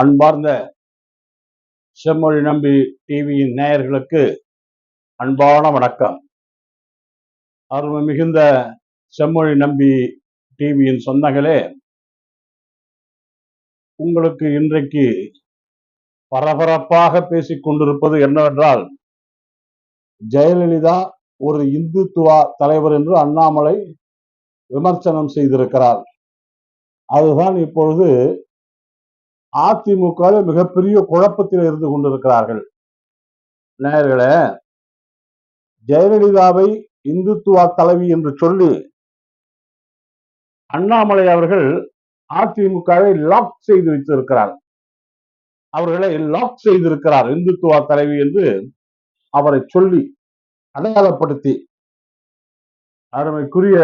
அன்பார்ந்த செம்மொழி நம்பி டிவியின் நேயர்களுக்கு அன்பான வணக்கம். அருமை மிகுந்த செம்மொழி நம்பி டிவியின் சொந்தங்களே உங்களுக்கு இன்றைக்கு பரபரப்பாக பேசிக் கொண்டிருப்பது என்னவென்றால் ஜெயலலிதா ஒரு இந்துத்துவா தலைவர் என்று அண்ணாமலை விமர்சனம் செய்திருக்கிறார். அதுதான் இப்பொழுது அதிமுக மிகப்பெரிய குழப்பத்தில் இருந்து கொண்டிருக்கிறார்கள். நேயர்களே ஜெயலலிதாவை இந்துத்துவா தலைவி என்று சொல்லி அண்ணாமலை அவர்கள் அதிமுகவை லாக் செய்து வைத்திருக்கிறார். அவர்களை லாக் செய்திருக்கிறார் இந்துத்துவா தலைவி என்று அவரை சொல்லி அடையாளப்படுத்தி. அருமைக்குரிய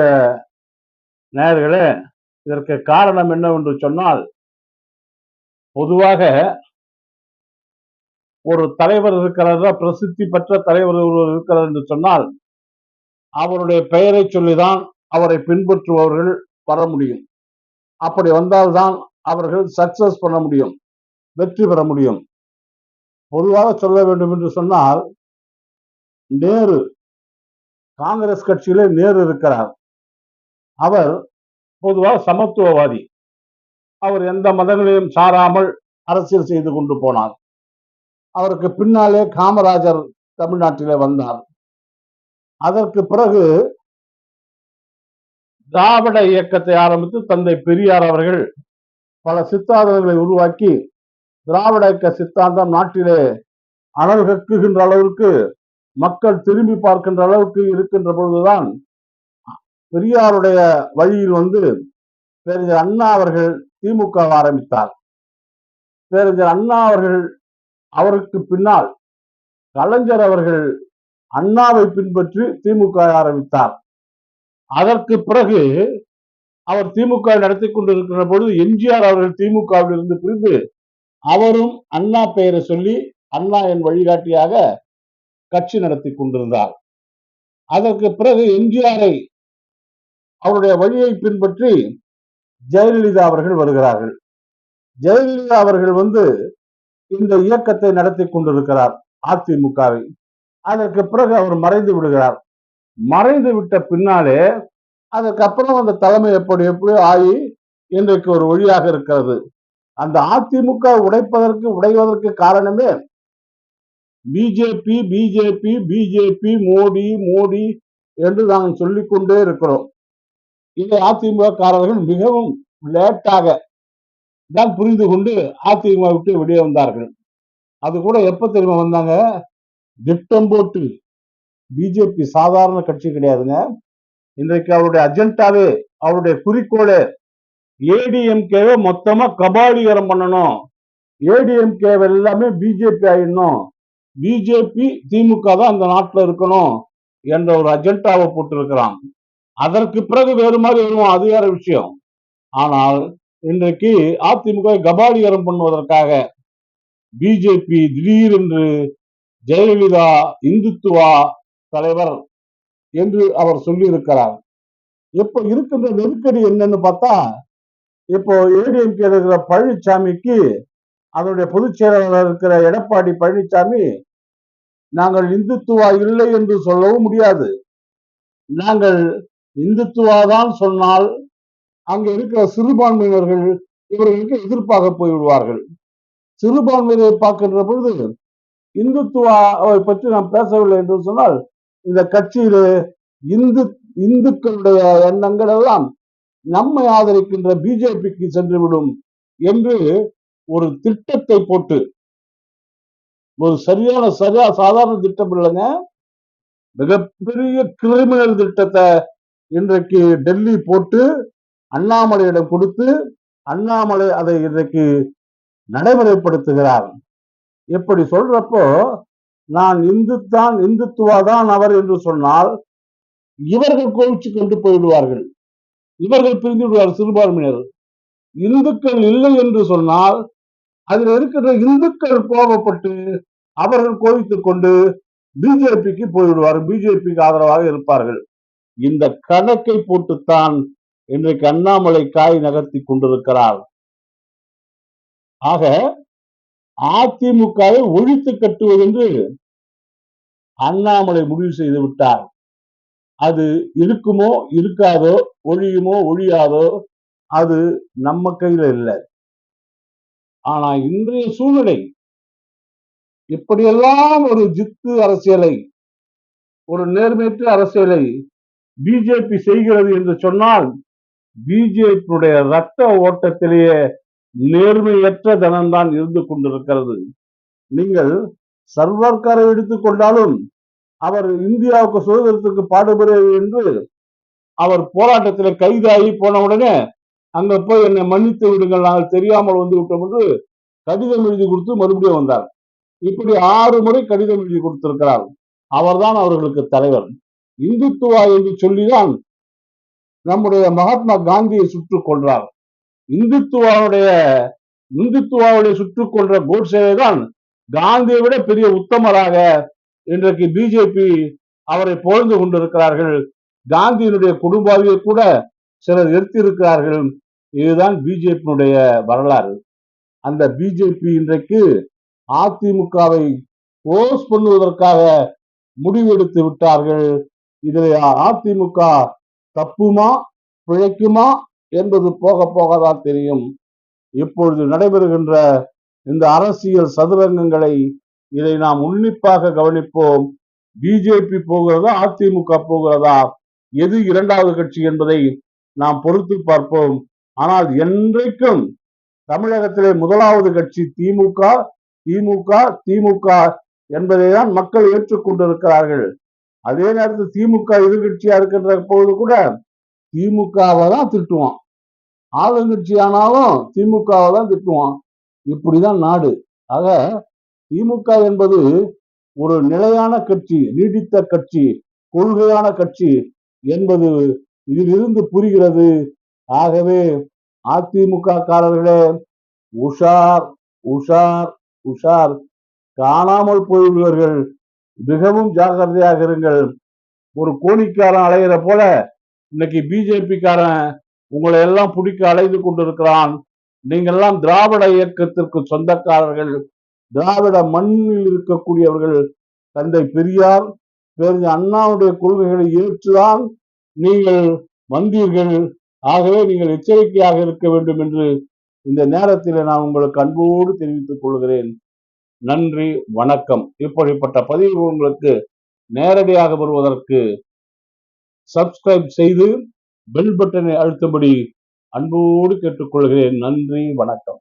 நேயர்களே இதற்கு காரணம் என்னவென்று சொன்னால் பொதுவாக ஒரு தலைவர் இருக்கிறார் பிரசித்தி பெற்ற தலைவர் ஒருவர் இருக்கிறார் என்று சொன்னால் அவருடைய பெயரை சொல்லிதான் அவரை பின்பற்றுபவர்கள் வர முடியும். அப்படி வந்தால்தான் அவர்கள் சக்சஸ் பண்ண முடியும் வெற்றி பெற முடியும். பொதுவாக சொல்ல வேண்டும் என்று சொன்னால் நேரு காங்கிரஸ் கட்சியிலே நேரு இருக்கிறார். அவர் பொதுவாக சமத்துவவாதி. அவர் எந்த மதங்களையும் சாராமல் அரசியல் செய்து கொண்டு போனார். அவருக்கு பின்னாலே காமராஜர் தமிழ்நாட்டிலே வந்தார். அதற்கு பிறகு திராவிட இயக்கத்தை ஆரம்பித்து தந்தை பெரியார் அவர்கள் பல சித்தாந்தங்களை உருவாக்கி திராவிட இயக்க சித்தாந்தம் நாட்டிலே அனல் கக்குகின்ற அளவிற்கு மக்கள் திரும்பி பார்க்கின்ற அளவுக்கு இருக்கின்ற பொழுதுதான் பெரியாருடைய வழியில் வந்து பேரறிஞர் அண்ணா அவர்கள் திமுக ஆரம்பித்தார். பேரறிஞர் அண்ணா அவர்கள் அவருக்கு பின்னால் கலைஞர் அவர்கள் அண்ணாவை பின்பற்றி திமுக ஆரம்பித்தார். அதற்கு பிறகு அவர் திமுக நடத்தி கொண்டிருக்கிற பொழுது எம்ஜிஆர் அவர்கள் திமுகவில் இருந்து பிரிந்து அவரும் அண்ணா பெயரை சொல்லி அண்ணா என் வழிகாட்டியாக கட்சி நடத்தி கொண்டிருந்தார். அதற்கு பிறகு எம்ஜிஆரை அவருடைய வழியை பின்பற்றி ஜெயலலிதா அவர்கள் வருகிறார்கள். ஜெயலலிதா அவர்கள் வந்து இந்த இயக்கத்தை நடத்தி கொண்டிருக்கிறார் அதிமுகவை. அதற்கு பிறகு அவர் மறைந்து விடுகிறார். மறைந்து விட்ட பின்னாலே அதுக்கப்புறம் அந்த தலைமை எப்படி எப்படி ஆகி இன்றைக்கு ஒரு வழியாக இருக்கிறது. அந்த அதிமுக உடைப்பதற்கு உடைவதற்கு காரணமே BJP BJP BJP Modi Modi என்று நாங்கள் சொல்லிக்கொண்டே இருக்கிறோம். இதை அதிமுக காரர்கள் மிகவும் லேட்டாக தான் புரிந்து கொண்டு அதிமுக விட்டு வெளியே வந்தார்கள். அது கூட எப்ப தெரியுமா வந்தாங்க? திட்டம் போட்டு பிஜேபி சாதாரண கட்சி கிடையாதுங்க. இன்றைக்கு அவருடைய அஜெண்டாவே அவருடைய குறிக்கோளே ஏடிஎம்கேவை மொத்தமா கபாலீகரம் பண்ணணும். ஏடிஎம்கே எல்லாமே பிஜேபி ஆயிடணும். பிஜேபி திமுக தான் அந்த நாட்டில் இருக்கணும் என்ற ஒரு அஜெண்டாவை போட்டிருக்கிறான். அதற்கு பிறகு வேறு மாதிரி வருவோம் அது வேற விஷயம். ஆனால் இன்றைக்கு அதிமுக கபாலிகரம் பண்ணுவதற்காக பிஜேபி திடீரென்று ஜெயலலிதா இந்துத்துவா தலைவர் என்று அவர் சொல்லியிருக்கிறார். இப்போ இருக்கின்ற நெருக்கடி என்னன்னு பார்த்தா இப்போ ஏடிஎம்கே இருக்கிற பழனிசாமிக்கு அதனுடைய பொதுச் செயலாளர் இருக்கிற எடப்பாடி பழனிசாமி நாங்கள் இந்துத்துவா இல்லை என்று சொல்லவும் முடியாது. நாங்கள் இந்துத்துவா தான் சொன்னால் அங்க இருக்கிற சிறுபான்மையினர்கள் இவர்களுக்கு எதிர்ப்பாக போய்விடுவார்கள். சிறுபான்மையை பார்க்கின்ற பொழுது இந்துத்துவாவை பற்றி நாம் பேசவில்லை என்று சொன்னால் இந்த கட்சியில இந்து இந்துக்களுடைய எண்ணங்கள் எல்லாம் நம்மை ஆதரிக்கின்ற பிஜேபிக்கு சென்றுவிடும் என்று ஒரு திட்டத்தை போட்டு ஒரு சரியான சரியா சாதாரண திட்டம் இல்லைங்க. மிகப்பெரிய கிரிமினல் திட்டத்தை இன்றைக்கு டெல்லி போட்டு அண்ணாமலையிடம் கொடுத்து அண்ணாமலை அதை இன்றைக்கு நடைமுறைப்படுத்துகிறார். எப்படி சொல்றப்போ நான் இந்துத்தான் இந்துத்துவாதான் இந்துத்துவா தான் அவர் என்று சொன்னால் இவர்கள் கோவிச்சு கொண்டு போய்விடுவார்கள். இவர்கள் பிரிந்து விடுவார் சிறுபான்மையினர். இந்துக்கள் இல்லை என்று சொன்னால் அதில் இருக்கிற இந்துக்கள் கோபப்பட்டு அவர்கள் கோவித்துக் கொண்டு பிஜேபிக்கு போய்விடுவார் பிஜேபிக்கு ஆதரவாக இருப்பார்கள். இந்த கணக்கை போட்டுத்தான் இன்றைக்கு அண்ணாமலை காய் நகர்த்தி கொண்டிருக்கிறார். ஆக அதிமுகவை ஒழித்து கட்டுவது என்று அண்ணாமலை முடிவு செய்து விட்டார். அது இருக்குமோ இருக்காதோ ஒழியுமோ ஒழியாதோ அது நம்ம கையில இல்லை. ஆனா இன்றைய சூழ்நிலை இப்படியெல்லாம் ஒரு ஜித்து அரசியலை ஒரு நேர்மையற்ற அரசியலை பிஜேபி செய்கிறது என்று சொன்னால் பிஜேபியுடைய ரத்த ஓட்டத்திலேயே நேர்மையற்ற தனம்தான் இருந்து கொண்டிருக்கிறது. நீங்கள் சர்வர்காரை எடுத்துக்கொண்டாலும் அவர் இந்தியாவுக்கு சுதந்திரத்துக்கு பாடுபடுவது என்று அவர் போராட்டத்தில் கைதாகி போன உடனே அங்க போய் என்னை மன்னித்து விடுங்கள் நாங்கள் தெரியாமல் வந்து விட்டோம் என்று கடிதம் எழுதி கொடுத்து மறுபடியும் வந்தார். இப்படி ஆறு முறை கடிதம் எழுதி கொடுத்திருக்கிறார். அவர்தான் அவர்களுக்கு தலைவர். இந்துத்துவா என்று சொல்லிதான் நம்முடைய மகாத்மா காந்தியை சுற்றுக் கொன்றார். இந்துத்துவாவுடைய இந்துத்துவாவுடைய சுற்றுக் கொன்ற கோட்சேவை தான் காந்தியை விட பெரிய உத்தமராக இன்றைக்கு பிஜேபி அவரை புகழ்ந்து கொண்டிருக்கிறார்கள். காந்தியினுடைய குடும்பாவியை கூட சிலர் எடுத்திருக்கிறார்கள் இதுதான் பிஜேபியினுடைய வரலாறு. அந்த பிஜேபி இன்றைக்கு அதிமுகவை போஸ் பண்ணுவதற்காக முடிவெடுத்து விட்டார்கள். இதுல அதிமுக தப்புமா பிழைக்குமா என்பது போக போகதான் தெரியும். இப்பொழுது நடைபெறுகின்ற இந்த அரசியல் சதுரங்கங்களை இதை நாம் உன்னிப்பாக கவனிப்போம். பிஜேபி போகிறதா அதிமுக போகிறதா? எது இரண்டாவது கட்சி என்பதை நாம் பொறுத்து பார்ப்போம். ஆனால் என்றைக்கும் தமிழகத்திலே முதலாவது கட்சி திமுக திமுக திமுக என்பதை தான் மக்கள் ஏற்றுக்கொண்டிருக்கிறார்கள். அதே நேரத்தில் திமுக எதிர்கட்சியா இருக்கின்ற பொழுது கூட திமுகவை தான் திட்டுவான். ஆளுங்கட்சி ஆனாலும் திமுகவை தான் திட்டுவான். இப்படிதான் நாடு. ஆக திமுக என்பது ஒரு நிலையான கட்சி நீடித்த கட்சி கொள்கையான கட்சி என்பது இதிலிருந்து புரிகிறது. ஆகவே அதிமுக காரர்களே உஷார் உஷார் உஷார் காணாமல் போயுள்ளவர்கள் மிகவும் ஜாக்கிரதையாக இருங்கள். ஒரு கோணிக்காரன் அலைகிற போல இன்னைக்கு பிஜேபிக்காரன் உங்களை எல்லாம் பிடிக்க அலைந்து கொண்டிருக்கிறான். நீங்கள்லாம் திராவிட இயக்கத்திற்கு சொந்தக்காரர்கள். திராவிட மண்ணில் இருக்கக்கூடியவர்கள். தந்தை பெரியார் பெரிய அண்ணாவுடைய கொள்கைகளை ஏற்றுதான் நீங்கள் வந்தீர்கள். ஆகவே நீங்கள் எச்சரிக்கையாக இருக்க வேண்டும் என்று இந்த நேரத்தில் நான் உங்களுக்கு அன்போடு தெரிவித்துக் கொள்கிறேன். நன்றி வணக்கம். இப்படிப்பட்ட பதிவு உங்களுக்கு நேரடியாக வருவதற்கு சப்ஸ்கிரைப் செய்து பெல் பட்டனை அழுத்தபடி அன்போடு கேட்டுக்கொள்கிறேன். நன்றி வணக்கம்.